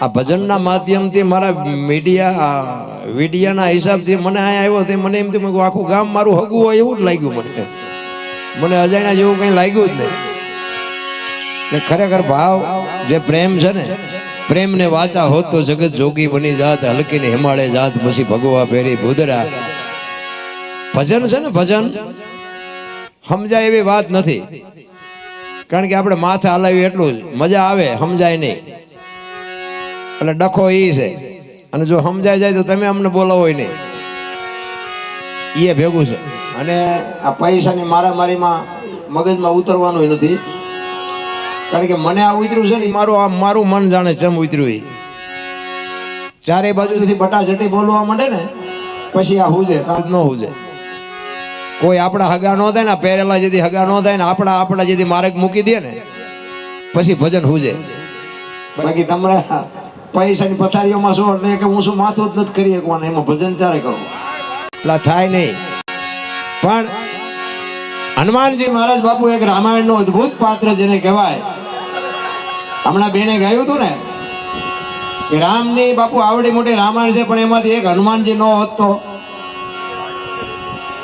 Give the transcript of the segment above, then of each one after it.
આ ભજનના માધ્યમથી મારા મીડિયા વિડિયાના હિસાબથી મને અહીંયા આવ્યો તે મને એમ થયું આખું ગામ મારું હગું હોય એવું જ લાગ્યું મને. મને અજાણ્યા જેવું કંઈ લાગ્યું જ નહીં. ને ખરેખર ભાવ, જે પ્રેમ છે ને, પ્રેમને વાચા હોત તો જગત જોગી બની જાત, હલકીને હિમાળે જાત, પછી ભગવા ફેરી ભૂદરા. ભજન છે ને ભજન, સમજાય એવી વાત નથી. કારણ કે આપણે માથે હલાવી એટલું જ. મજા આવે, સમજાય નહીં. એટલે ડખો એ છે. અને જો સમજાય જાય તો તમે અમને બોલાવો નહીં. એ ભેગું છે. અને આ પૈસાની મારામારીમાં મગજમાં ઉતરવાનું નથી. કારણ કે મને આ ઉતર્યું છે ને મારું આ મારું મન જાણે ચમ ઉતર્યું એ ચારે બાજુથી બટાચટી બોલવા માંડે ને પછી આ હુજે. તાર ન હુજે. કોઈ આપણા હગા ન થાય ને પહેરેલા જેથી હગા ન થાય ને આપણા આપણા જેથી માર્ગ મૂકી દે ને પછી ભજન હુજે. બાકી તમારે પૈસાની પથારીઓમાં શું એટલે કે હું શું માથું જ નથી કરી શકવાનું એમાં ભજન ચારે કરું? એટલા થાય નહીં. પણ હનુમાનજી મહારાજ બાપુ એક રામાયણનો અદ્ભુત પાત્ર જેને કહેવાય. હમણાં બેને ગાયું હતું ને કે રામની બાપુ આવડી મોટી રામાયણ છે પણ એમાંથી એક હનુમાનજી નો હોત તો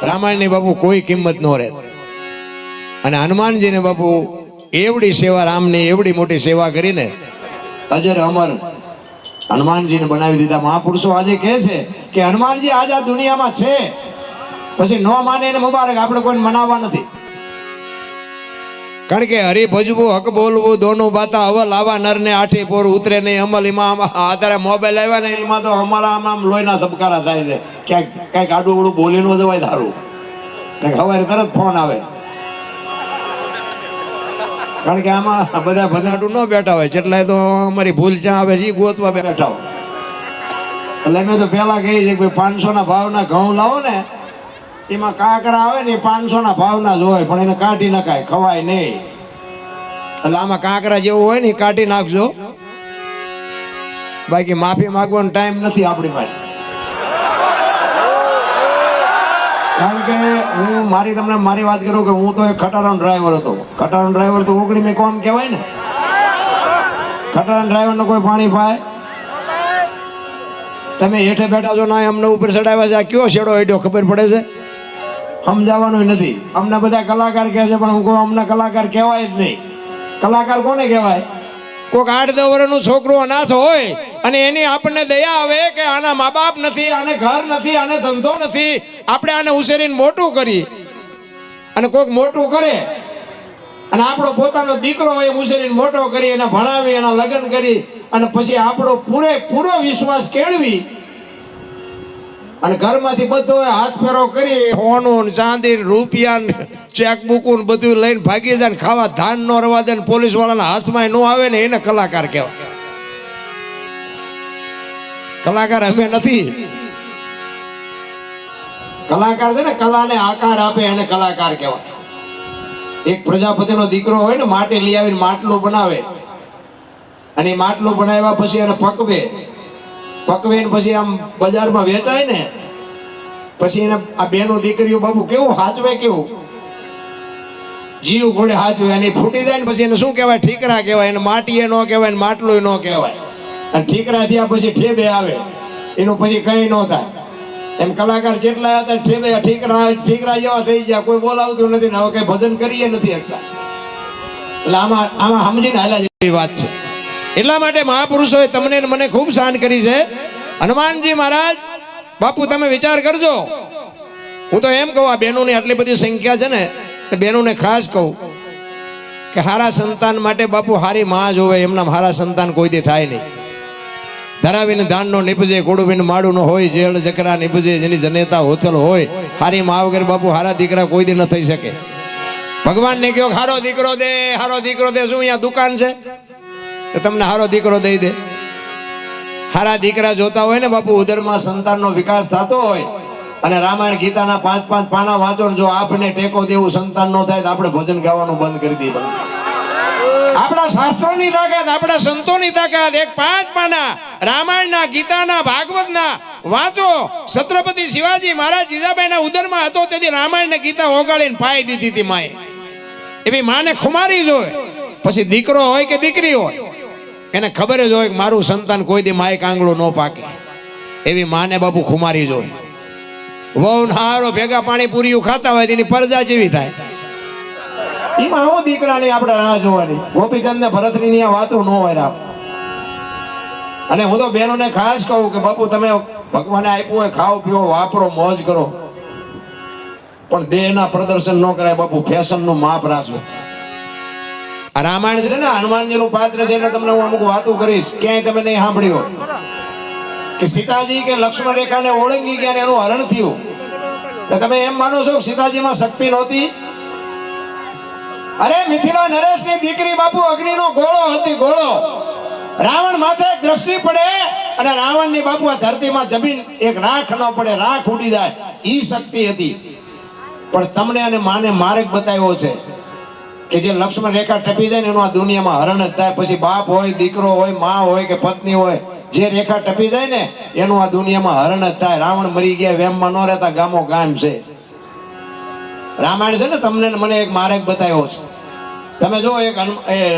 રામાયણની બાપુ કોઈ કિંમત ન રહે અને હનુમાનજીને બાપુ એવડી સેવા રામની એવડી મોટી સેવા કરીને અજર અમર હનુમાનજીને બનાવી દીધા. મહાપુરુષો આજે કહે છે કે હનુમાનજી આજ દુનિયામાં છે. પછી ન માને એને મુબારક. આપણે કોઈને મનાવવા નથી. કારણ કે હરી ભજવું, હક બોલવું, દોનું બાતા અવલ આવા નરને આઠી પોર ઉતરે નહીં, અમલ એમાં અત્યારે મોબાઈલ આવ્યા ને એમાં તો અમારા આમ આમ લોહીના ધબકારા થાય છે. ક્યાંક કાંઈક આડું અવડું બોલી ન જવાય ધારું. હવે તરત ફોન આવે. કારણ કે આમાં બધા ભસાટું ન બેઠા હોય. જેટલાય તો અમારી ભૂલ જ્યાં આવે છે ગોતવા બેઠા હોય. એટલે મેં તો પેલા કહીએ છીએ કે પાંચસો ના ભાવના ઘઉં લાવો ને, એમાં કાંકરા આવે ને પાંચસો ના ભાવના જ હોય, પણ એને કાઢી નખાય, ખવાય નહીં. એટલે આમાં કાંકરા જેવું હોય ને એ કાઢી નાખજો. બાકી માફી માગવાનો ટાઈમ નથી આપણી પાસે. કારણ કે હું મારી તમને મારી વાત કરું કે હું તો એક ખટારાનો ડ્રાઈવર હતો. ખટારાનો ડ્રાઈવર તો ઓગળી મેં કોમ કહેવાય ને? ખટારાનો ડ્રાઈવરનો કોઈ પાણી પાય? તમે હેઠે બેઠા છો ના અમને ઉપર ચડાવ્યા છે. આ કયો શેડો હેડ્યો ખબર પડે છે? સમજાવવાનું નથી. અમને બધા કલાકાર કહે છે, પણ હું કહું અમને કલાકાર કહેવાય જ નહીં. કલાકાર કોને કહેવાય? કોઈક આઠ દસ વર્ષનું છોકરો અનાથ હોય અને એની આપણને દયા આવે કે આના મા બાપ નથી, આને ઘર નથી, આને ધંધો નથી. આપણે આને ઉછેરીને મોટું કરી. અને કોઈક મોટું કરે. અને આપણો પોતાનો દીકરો હોય ઉછેરીને મોટો કરી, એને ભણાવી, એના લગ્ન કરી. અને પછી આપણો પૂરેપૂરો વિશ્વાસ કેળવી. અને ઘરમાંથી બધો હાથ ફેરો કરી, સોનું ચાંદી રૂપિયા ચેકબુક બધું લઈને ભાગી જાય ખાવા ધાન નો રવા દે પોલીસ વાળાના હાથમાં ન આવે ને એને કલાકાર કહેવાય. કલાકાર અમે નથી. કલાકાર છે ને, કલાને આકાર આપે એને કલાકાર કહેવાય. એક પ્રજાપતિનો દીકરો હોય ને, માટી લઈ આવીને માટલું બનાવે. અને એ માટલું બનાવ્યા પછી એને પકવે. પકવે ને પછી આમ બજારમાં વેચાય ને, પછી એને આ બેનો દીકરીઓ, બાબુ, કેવું હાચવે, કેવું? જીવ ઘોડે હાચવે, અને ફૂટી જાય ને પછી એને શું કહેવાય? ઠીકરા કહેવાય, એને માટીએ ન કહેવાય, ને માટલું ન કહેવાય. અને ઠીકરા થયા પછી ઠેબે આવે. એનું પછી કઈ ન થાય. એમ કલાકાર જેટલા હતા ઠેબે, ઠીકરા ઠીકરા જેવા થઈ ગયા. કોઈ બોલાવતું નથી ને હવે કઈ ભજન કરીએ નથી શકતા. એટલે આમાં આમાં સમજીને હાલ્યા જેવી વાત છે. એટલા માટે મહાપુરુષોએ તમને મને ખૂબ શાન કરી છે. હનુમાનજી મહારાજ, બાપુ તમે વિચાર કરજો. હું તો એમ કહું, આ બહેનોની આટલી બધી સંખ્યા છે ને બહેનોને ખાસ કહું કે હારા સંતાન માટે બાપુ હારી માં જોવે એમના હારા સંતાન કોઈ દે થાય નહીં. ધરાવીને ધાનનો નિપજે કોડુબીને માડું હોય જેળ જકરા નિપજે, જેની જનેતા હોથલ હોય હારી મા બાપુ, હારા દીકરા કોઈ દી ન થઈ શકે. ભગવાનને કહ્યો કે હારો દીકરો દે, હારો દીકરો દે, શું અહીંયા દુકાન છે? તો તમને હારો દીકરો દઈ દે. હારા દીકરા જોતા હોય ને બાપુ, ઉદરમાં સંતાનનો વિકાસ થતો હોય અને રામાયણ ગીતાના પાંચ પાંચ પાના વાંચો જો આપને ટેકો દેવું, સંતાન નો થાય તો આપણે ભજન ગાવાનું બંધ કરી દઈએ. આપણા શાસ્ત્રોની તાકાત, આપણા સંતોની તાકાત, એક પાંચ પાના રામાયણના, ગીતાના, ભાગવતના વાંચો. છત્રપતિ શિવાજી મહારાજ જીજાબાઈના ઉદરમાં હતો, તેથી રામાયણ ગીતા ઓગાળીને પાઈ દીધી હતી માએ. એવી માને ખુમારી જોય પછી દીકરો હોય કે દીકરી હોય? એને ખબર જ હોય કે મારું સંતાન કોઈ દી માય કાંગળો ન પાકે. એવી માને બાપુ ખુમારી જોઈ વહુ હારો ભેગા પાણી પૂરીયું ખાતા હોય તેની પરજા જેવી થાય. એમાં હું દીકરાની આપણે રાહ જોવાની. ગોપીચંદ ને ભરતની વાતો ન હોય રામ. અને હું તો બહેનોને ખાસ કહું કે બાપુ, તમે ભગવાને આપ્યું હોય, ખાઓ, પીઓ, વાપરો, મોજ કરો. પણ દેહના પ્રદર્શન ન કરાય બાપુ, ફેશનનું માપ રાખો રામાયણ છે ને, હનુમાનજીનું પાત્ર છે એટલે તમને હું અમુક વાતો કરીશ. ક્યાંય તમે નહીં સાંભળ્યો કે સીતાજી કે લક્ષ્મણ રેખાને ઓળંગી ગયા ને એનું હરણ થયું. કે તમે એમ માનો છો કે સીતાજીમાં શક્તિ નહોતી? અરે, મિથિલા નરેશની દીકરી બાપુ અગ્નિનો ગોળો હતી, ગોળો. રાવણ માથે એક દ્રષ્ટિ પડે અને રાવણની બાપુ આ ધરતીમાં જમીન એક રાખ ન પડે, રાખ ઉડી જાય. ઈ શક્તિ હતી. પણ તમને અને માને માર્ગ બતાવ્યો છે કે જે લક્ષ્મણ રેખા ટપી જાય ને એનું આ દુનિયામાં હરણ જ થાય. પછી બાપ હોય, દીકરો હોય, મા હોય કે પત્ની હોય, જે રેખા ટપી જાય ને એનું આ દુનિયામાં હરણ જ થાય. રાવણ મરી ગયા, વેમમાં ન રહેતા, ગામો ગામ છે. રામાયણ છે ને, તમને મને એક માર્ગ બતાવ્યો છે. તમે જો એક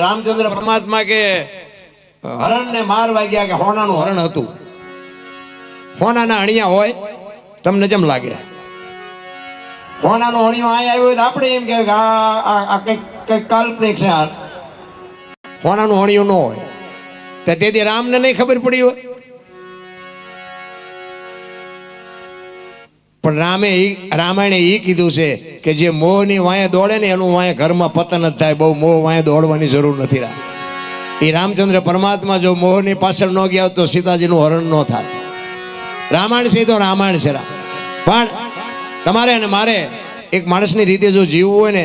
રામચંદ્ર પરમાત્મા કે હરણને માર વાગ્યા કે હોનાનું હરણ હતું. હોનાના અણિયા હોય, તમને જેમ લાગે. હોનાનો અણિયો અહીં આવ્યો હોય તો આપણે એમ કે આ કંઈક કંઈક કાલ્પનિક છે આ. હોનાનું અણિયું ન હોય. તો તેથી રામને નહીં ખબર પડી હોય. પણ રામે રામાયણે એ કીધું છે કે જે મોહની વાંયે દોડે ને એનું વાંયે ઘરમાં પતન જ થાય. બહુ મોહ વાંયે દોડવાની જરૂર નથી રામ. એ રામચંદ્ર પરમાત્મા જો મોહની પાછળ ન ગયા તો સીતાજીનું હરણ ન થાય. રામાયણ છે તો રામાયણ છે પણ તમારે અને મારે એક માણસની રીતે જો જીવવું હોય ને,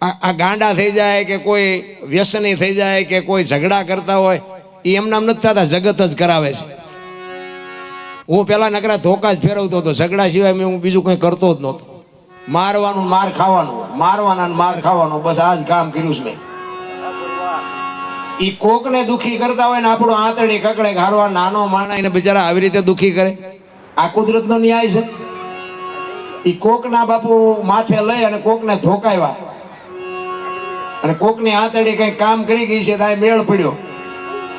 આ ગાંડા થઈ જાય કે કોઈ વ્યસની થઈ જાય કે કોઈ ઝઘડા કરતા હોય એ એમનામ નથી થતા, જગત જ કરાવે છે. હું પેલા નકરા ધોકા જ ફેરવતો હતો. ઝઘડા સિવાય હું બીજું કંઈ કરતો જ નહોતો. મારવાનું માર ખાવાનું, મારવાના માર ખાવાનું, બસ આ જ કામ કર્યું છે મેં. ઈ કોકને દુખી કરતા હોય ને આપણો આંતરડી કકડે ઘારવા નાનો માણા એને બિચારા આવી રીતે દુખી કરે. આ કુદરતનો ન્યાય છે. એ કોકના બાપુ માથે લઈ અને કોકને ધોકાવ્યા અને કોકની આંતરડી કંઈ કામ કરી ગઈ છે ત્યાં મેળ પડ્યો.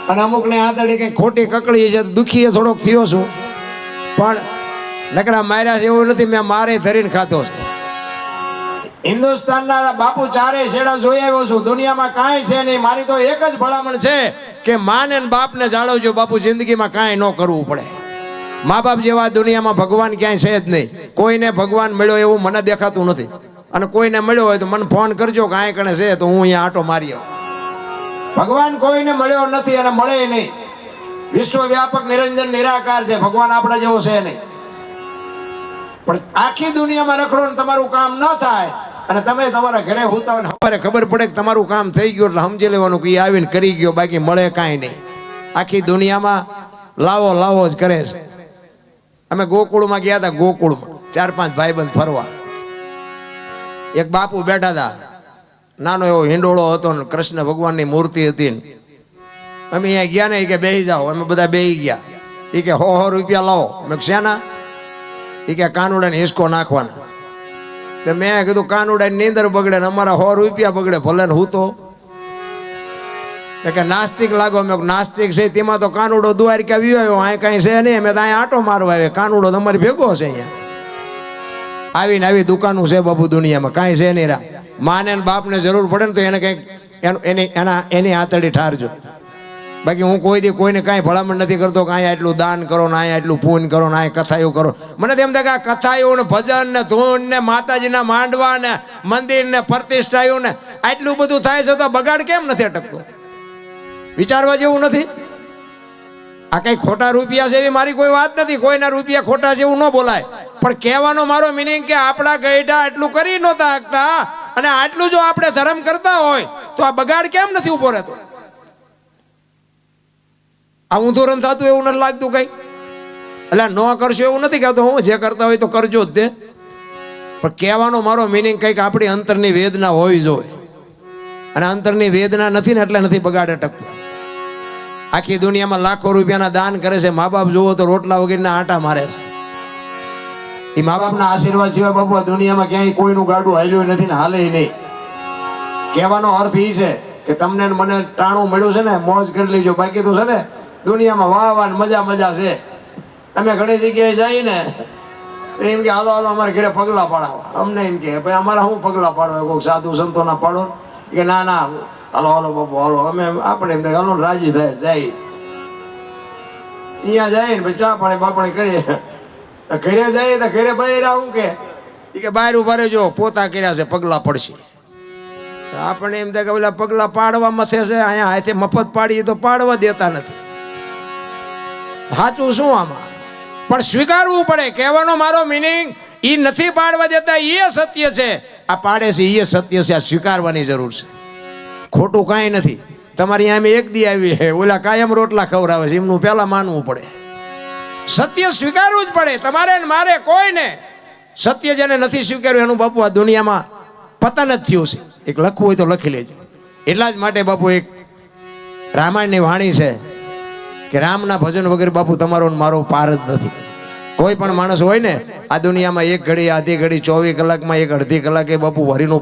અને અમુકને આંતરડી કંઈ ખોટી કકડી છે દુખી થોડોક થયો છું. પણ નકરા માર્યા છે એવું નથી, મેં મારે ધરીને ખાતો છે. હિન્દુસ્તાનના બાપુ ચારે છેડા જોઈ આવ્યો છું. દુનિયામાં કાંઈ છે નહીં. મારી તો એક જ ભલામણ છે કે માને ને બાપને જાળવજો. બાપુ જિંદગીમાં કાંઈ ન કરવું પડે. મા બાપ જેવા દુનિયામાં ભગવાન ક્યાંય છે જ નહીં. કોઈને ભગવાન મળ્યો એવું મને દેખાતું નથી. અને કોઈને મળ્યો હોય તો મને ફોન કરજો કે આય કણે છે તો હું અહીંયા આટો મારી આવું. ભગવાન કોઈને મળ્યો નથી અને મળે નહીં. વિશ્વવ્યાપક નિરંજન નિરાકાર છે. ભગવાન આપણા જેવો છે નહીં. પણ આખી દુનિયામાં રખડો ને તમારું કામ ન થાય. અને તમે તમારા ઘરે હોતા હોય અમારે ખબર પડે કે તમારું કામ થઈ ગયું એટલે સમજી લેવાનું કે આવીને કરી ગયો, બાકી મળે કાંઈ નહીં. આખી દુનિયામાં લાવો લાવો જ કરે છે. અમે ગોકુળમાં ગયા હતા ગોકુળમાં. ચાર, પાંચ ભાઈબંધ ફરવા. એક બાપુ બેઠા હતા નાનો એવો હિંડોળો હતો ને કૃષ્ણ ભગવાનની મૂર્તિ હતી ને. અમે અહીંયા ગયા ને કે બેસી જાઓ. અમે બધા બેસી ગયા. એ કે હો હો રૂપિયા લાવો. મેં શ્યાના? એ કે, કાનુડાને હિસકો નાખવાના. તો મેં કીધું, કાનુડાની નીંદર બગડે ને અમારા સો રૂપિયા બગડે ભલે ને હું તો. કે, નાસ્તિક લાગો. મેં નાસ્તિક છે, તેમાં તો કાનુડો દ્વારિકા આવ્યો અહીં કાંઈ છે નહીં. મેં તો અહીંયા આટો મારવા આવે, કાનુડો તમારી ભેગો છે અહીંયા. આવીને આવી દુકાનો છે બાપુ દુનિયામાં, કાંઈ છે નહીં રા. માને બાપને જરૂર પડે ને તો એને કંઈક, એની, એના, એની આંતળી ઠારજો. બાકી હું કોઈ દી કોઈને કાંઈ ભલામણ નથી કરતો કે અહીંયા એટલું દાન કરો ને અહીંયા આટલું પૂન કરો ને અહીંયા કથાયું કરો. મને તેમ થાય કે આ કથાયું ને ભજન ને ધૂન ને માતાજીના માંડવા ને મંદિર ને પ્રતિષ્ઠાયું ને આટલું બધું થાય છે તો બગાડ કેમ નથી અટકતો? વિચારવા જેવું નથી? આ કઈ ખોટા રૂપિયા છે એવી મારી કોઈ વાત નથી, કોઈના રૂપિયા ખોટા છે એવું ન બોલાય. પણ કહેવાનો મારો મિનિંગ કે આપણા ગઈઢા આટલું કરી નહોતા શકતા અને આટલું જો આપણે ધર્મ કરતા હોય તો આ બગાડ કેમ નથી ઊભો રહેતો? આ હું ધોરણ થતું એવું નથી લાગતું કઈ. એટલે ન કરશો એવું નથી કહેતો. હું જે કરતા હોય તો કરજો જ તે. પણ કહેવાનો મારો મિનિંગ કંઈક આપણી અંતરની વેદના હોવી જોઈએ. અને અંતરની વેદના નથી ને એટલે નથી બગાડે ટકતો. આખી દુનિયામાં લાખો રૂપિયાના દાન કરે છે. મા બાપ જુઓ તો રોટલા વગેરેના આટા મારે છે. એ મા બાપના આશીર્વાદ સિવાય બાપુ દુનિયામાં ક્યાંય કોઈનું ગાડું હાલ્યું નથી ને હાલે નહીં. કહેવાનો અર્થ એ છે કે તમને મને ટાણું મળ્યું છે ને, મોજ કરી લેજો. બાકી તો છે ને દુનિયામાં વાહ વાહ મજા મજા છે. અમે ઘણી જગ્યાએ જઈએ ને એમ કે હાલો હાલો અમારે ઘરે પગલા પાડાવા. અમને એમ કે ભાઈ અમારે શું પગલા પાડવા? કોઈક સાધુ સંતોના પાડો કે ના ના હાલો હાલો બાપુ હાલો. અમે આપણે એમ થાય, હાલો રાજી થાય જાય. અહીંયા જાય ને ભાઈ ચા પાણી બાપણી કરીએ. ઘરે જાય તો ઘરે બહાર શું કે એ કે બહાર ઊભા રહેજો પોતા કર્યા છે પગલા પડશે. આપણે એમ થાય કે પેલા પગલા પાડવા મથે છે અહીંયા હાથે મફત પાડીએ તો પાડવા દેતા નથી. સાચું શું આમાં? પણ સ્વીકારવું પડે. કહેવાનો મારો મિનિંગ એ નથી પાડવા દેતા એ સત્ય છે. આ પાડે છે એ સત્ય છે, આ સ્વીકારવાની જરૂર છે. ખોટું કાંઈ નથી. તમારી આમે એક દી આવી છે ઓલા કાયમ રોટલા ખવડાવે છે, એમનું પહેલાં માનવું પડે. સત્ય સ્વીકારવું જ પડે. તમારે ને મારે કોઈને સત્ય જેને નથી સ્વીકાર્યું, એનું બાપુ આ દુનિયામાં પતન જ થયું છે. એક લખવું હોય તો લખી લેજો. એટલા જ માટે બાપુ એક રામાયણની વાણી છે કે રામના ભજન વગર બાપુ તમારો મારો પાર જ નથી. કોઈ પણ માણસ હોય ને, આ દુનિયામાં એક ઘડી, આધી ઘડી, ચોવીસ કલાકમાં એક અડધી કલાકે બાપુ હરિનું